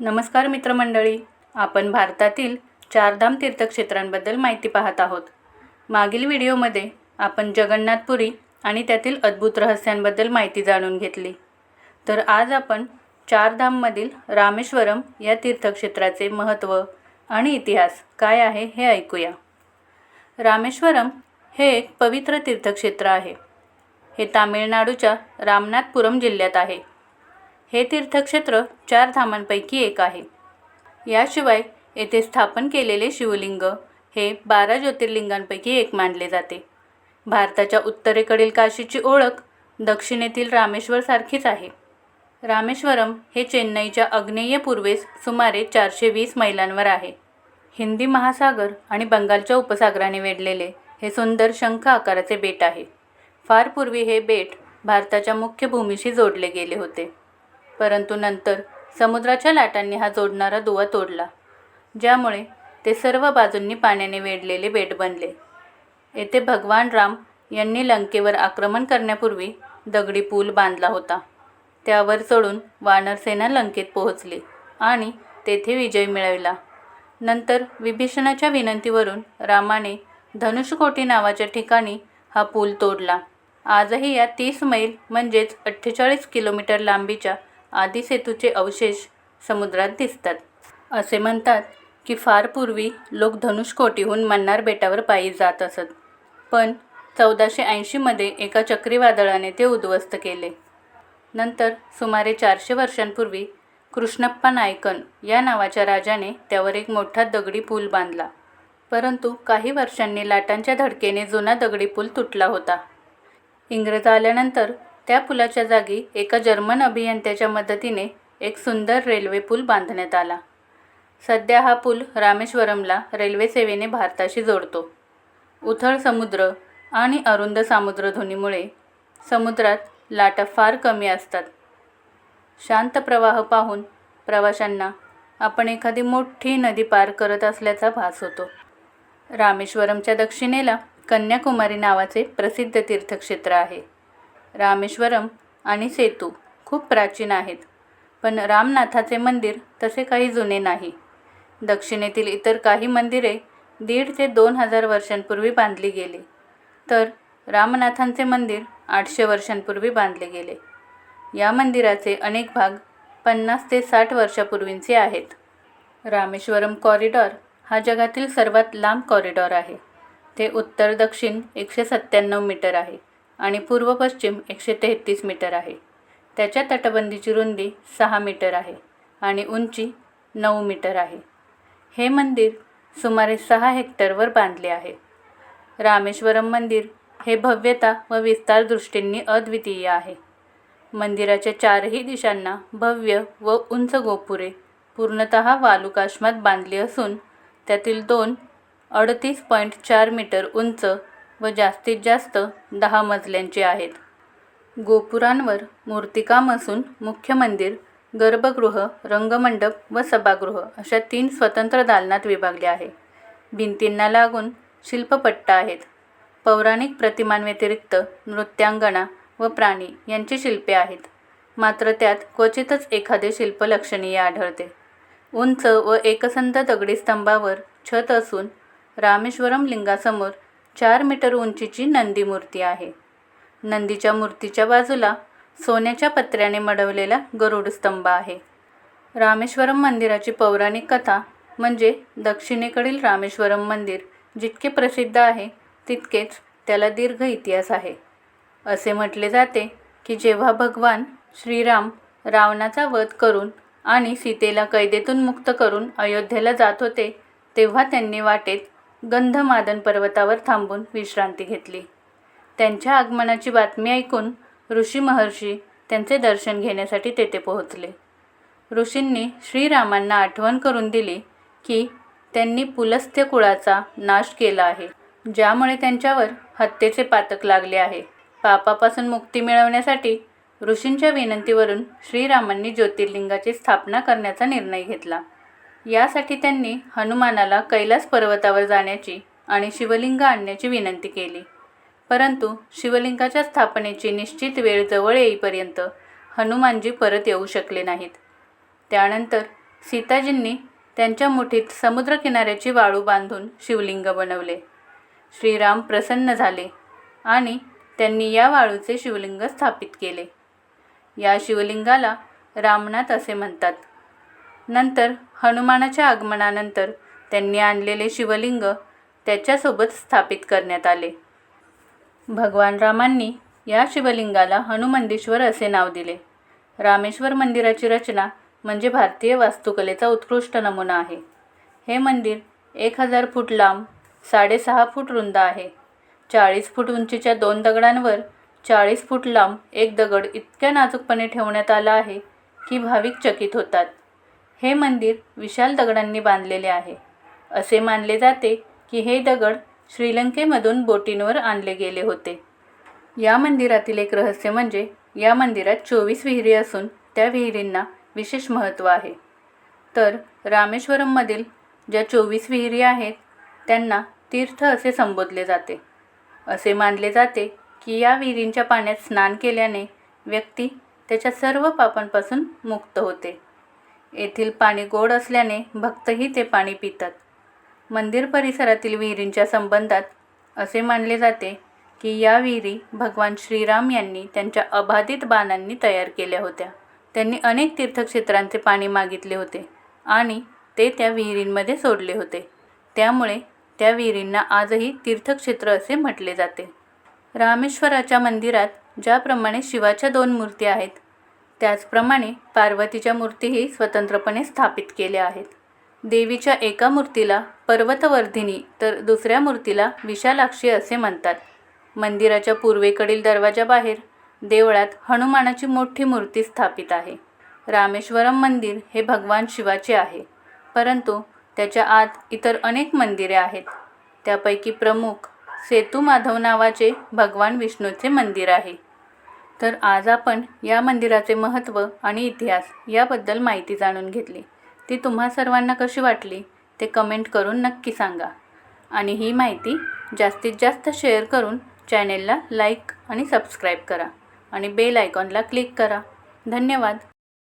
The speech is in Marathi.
नमस्कार मित्रमंडळी आपण भारतातील चारधाम तीर्थक्षेत्रांबद्दल माहिती पाहत आहोत. मागील व्हिडिओमध्ये आपण जगन्नाथपुरी आणि त्यातील अद्भुत रहस्यांबद्दल माहिती जाणून घेतली. तर आज आपण चारधाममधील रामेश्वरम या तीर्थक्षेत्राचे महत्त्व आणि इतिहास काय आहे हे ऐकूया. रामेश्वरम हे एक पवित्र तीर्थक्षेत्र आहे. हे तामिळनाडूच्या रामनाथपुरम जिल्ह्यात आहे. हे तीर्थक्षेत्र चार धामांपैकी एक आहे. याशिवाय येथे स्थापन केलेले शिवलिंग हे बारा ज्योतिर्लिंगांपैकी एक मानले जाते. भारताच्या उत्तरेकडील काशीची ओळख दक्षिणेतील रामेश्वरसारखीच आहे. रामेश्वरम हे चेन्नईच्या आग्नेय पूर्वेस सुमारे चारशे वीस मैलांवर आहे. हिंदी महासागर आणि बंगालच्या उपसागराने वेढलेले हे सुंदर शंख आकाराचे बेट आहे. फार पूर्वी हे बेट भारताच्या मुख्य भूमीशी जोडले गेले होते. परंतु नंतर समुद्राच्या लाटांनी हा जोडणारा दुवा तोडला ज्यामुळे ते सर्व बाजूंनी पाण्याने वेढलेले बेट बनले. येथे भगवान राम यांनी लंकेवर आक्रमण करण्यापूर्वी दगडी पूल बांधला होता. त्यावर चढून वानरसेना लंकेत पोहोचली आणि तेथे विजय मिळविला. नंतर विभीषणाच्या विनंतीवरून रामाने धनुषकोटी नावाच्या ठिकाणी हा पूल तोडला. आजही या तीस मैल म्हणजेच अठ्ठेचाळीस किलोमीटर लांबीच्या आदिसेतूचे अवशेष समुद्रात दिसतात. असे म्हणतात की फार पूर्वी लोक धनुषकोटीहून मन्नार बेटावर पायी जात असत. पण चौदाशे ऐंशीमध्ये एका चक्रीवादळाने ते उद्ध्वस्त केले. नंतर सुमारे चारशे वर्षांपूर्वी कृष्णप्पा नायकन या नावाच्या राजाने त्यावर एक मोठा दगडी पूल बांधला. परंतु काही वर्षांनी लाटांच्या धडकेने जुना दगडी पूल तुटला होता. इंग्रज आल्यानंतर त्या पुलाच्या जागी एका जर्मन अभियंत्याच्या मदतीने एक सुंदर रेल्वे पूल बांधण्यात आला. सध्या हा पूल रामेश्वरमला रेल्वे सेवेने भारताशी जोडतो. उथळ समुद्र आणि अरुंद सामुद्रधुनीमुळे समुद्रात लाटा फार कमी असतात. शांत प्रवाह पाहून प्रवाशांना आपण एखादी मोठी नदी पार करत असल्याचा भास होतो. रामेश्वरमच्या दक्षिणेला कन्याकुमारी नावाचे प्रसिद्ध तीर्थक्षेत्र आहे. रामेश्वरम आणि सेतू खूप प्राचीन आहेत. पण रामनाथाचे मंदिर तसे काही जुने नाही. दक्षिणेतील इतर काही मंदिरे दीड ते दोन हजार वर्षांपूर्वी बांधली गेली. तर रामनाथांचे मंदिर आठशे वर्षांपूर्वी बांधले गेले. या मंदिराचे अनेक भाग पन्नास ते साठ वर्षापूर्वींचे आहेत. रामेश्वरम कॉरिडॉर हा जगातील सर्वात लांब कॉरिडॉर आहे. ते उत्तर दक्षिण एकशे सत्त्याण्णव मीटर आहे. आणि पूर्व पश्चिम एकशे तेहतीस मीटर आहे. त्याच्या तटबंदीची रुंदी सहा मीटर आहे आणि उंची नऊ मीटर आहे. हे मंदिर सुमारे सहा हेक्टरवर बांधले आहे. रामेश्वरम मंदिर हे भव्यता व विस्तार दृष्टींनी अद्वितीय आहे. मंदिराच्या चारही दिशांना भव्य व उंच गोपुरे पूर्णतः वालुकाश्मात बांधली असून त्यातील दोन अडतीस पॉईंट चार मीटर उंच व जास्तीत जास्त दहा मजल्यांची आहेत. गोपुरांवर मूर्तिकाम असून मुख्य मंदिर गर्भगृह रंगमंडप व सभागृह अशा तीन स्वतंत्र दालनात विभागले आहे. भिंतींना लागून शिल्पपट्टा आहेत. पौराणिक प्रतिमांव्यतिरिक्त नृत्यांगणा व प्राणी यांची शिल्पे आहेत. मात्र त्यात क्वचितच एखादे शिल्प लक्षणीय आढळते. उंच व एकसंध दगडी स्तंभावर छत असून रामेश्वरम लिंगासमोर चार मीटर उंचीची नंदी मूर्ती आहे. नंदीच्या मूर्तीच्या बाजूला सोन्याच्या पत्र्याने मडवलेला गरुड स्तंभ आहे. रामेश्वरम मंदिराची पौराणिक कथा म्हणजे दक्षिणेकडील रामेश्वरम मंदिर जितके प्रसिद्ध आहे तितकेच त्याला दीर्घ इतिहास आहे. असे म्हटले जाते की जेव्हा भगवान श्रीराम रावणाचा वध करून आणि सीतेला कैदेतून मुक्त करून अयोध्येला जात होते तेव्हा त्यांनी वाटेत गंधमादन पर्वतावर थांबून विश्रांती घेतली. त्यांच्या आगमनाची बातमी ऐकून ऋषी महर्षी त्यांचे दर्शन घेण्यासाठी तेथे पोहोचले. ऋषींनी श्रीरामांना आठवण करून दिली की त्यांनी पुलस्त्य कुळाचा नाश केला आहे ज्यामुळे त्यांच्यावर हत्येचे पातक लागले आहे. पापापासून मुक्ती मिळवण्यासाठी ऋषींच्या विनंतीवरून श्रीरामांनी ज्योतिर्लिंगाची स्थापना करण्याचा निर्णय घेतला. यासाठी त्यांनी हनुमानाला कैलास पर्वतावर जाण्याची आणि शिवलिंग आणण्याची विनंती केली. परंतु शिवलिंगाच्या स्थापनेची निश्चित वेळ जवळ येईपर्यंत हनुमानजी परत येऊ शकले नाहीत. त्यानंतर सीताजींनी त्यांच्या मुठीत समुद्रकिनाऱ्याची वाळू बांधून शिवलिंग बनवले. श्रीराम प्रसन्न झाले आणि त्यांनी या वाळूचे शिवलिंग स्थापित केले. या शिवलिंगाला रामनाथ असे म्हणतात. नंतर हनुमानाच्या आगमनानंतर त्यांनी आणलेले शिवलिंग त्याच्यासोबत स्थापित करण्यात आले. भगवान रामांनी या शिवलिंगाला हनुमंदेश्वर असे नाव दिले. रामेश्वर मंदिराची रचना म्हणजे भारतीय वास्तुकलेचा उत्कृष्ट नमुना आहे. हे मंदिर एक हजार फूट लांब साडेसहा फूट रुंद आहे. चाळीस फूट उंचीच्या दोन दगडांवर चाळीस फूट लांब एक दगड इतक्या नाजूकपणे ठेवण्यात आला आहे की भाविक चकित होतात. हे मंदिर विशाल दगडांनी बांधलेले आहे. असे मानले जाते की हे दगड श्रीलंकेमधून बोटींवर आणले गेले होते. या मंदिरातील एक रहस्य म्हणजे या मंदिरात चोवीस विहिरी असून त्या विहिरींना विशेष महत्त्व आहे. तर रामेश्वरममधील ज्या चोवीस विहिरी आहेत त्यांना तीर्थ असे संबोधले जाते. असे मानले जाते की या विहिरींच्या पाण्यात स्नान केल्याने व्यक्ती त्याच्या सर्व पापांपासून मुक्त होते. येथील पाणी गोड असल्याने भक्तही ते पाणी पितात. मंदिर परिसरातील विहिरींच्या संबंधात असे मानले जाते की या विहिरी भगवान श्रीराम यांनी त्यांच्या अबाधित बाणांनी तयार केल्या होत्या. त्यांनी अनेक तीर्थक्षेत्रांचे पाणी मागितले होते आणि ते त्या विहिरींमध्ये सोडले होते. त्यामुळे त्या विहिरींना आजही तीर्थक्षेत्र असे म्हटले जाते. रामेश्वराच्या मंदिरात ज्याप्रमाणे शिवाच्या दोन मूर्ती आहेत त्याचप्रमाणे पार्वतीच्या मूर्तीही स्वतंत्रपणे स्थापित केल्या आहेत. देवीच्या एका मूर्तीला पर्वतवर्धिनी तर दुसऱ्या मूर्तीला विशालाक्षी असे म्हणतात. मंदिराच्या पूर्वेकडील दरवाजाबाहेर देवळात हनुमानाची मोठी मूर्ती स्थापित आहे. रामेश्वरम मंदिर हे भगवान शिवाचे आहे परंतु त्याच्या आत इतर अनेक मंदिरे आहेत. त्यापैकी प्रमुख सेतू माधव नावाचे भगवान विष्णूचे मंदिर आहे. तर आज आपण या मंदिराचे महत्त्व आणि इतिहास याबद्दल माहिती जाणून घेतली. ती तुम्हा सर्वांना कशी वाटली ते कमेंट करून नक्की सांगा. आणि ही माहिती जास्तीत जास्त शेअर करून चॅनेलला लाईक आणि सबस्क्राईब करा. आणि बेल आयकॉनला क्लिक करा. धन्यवाद.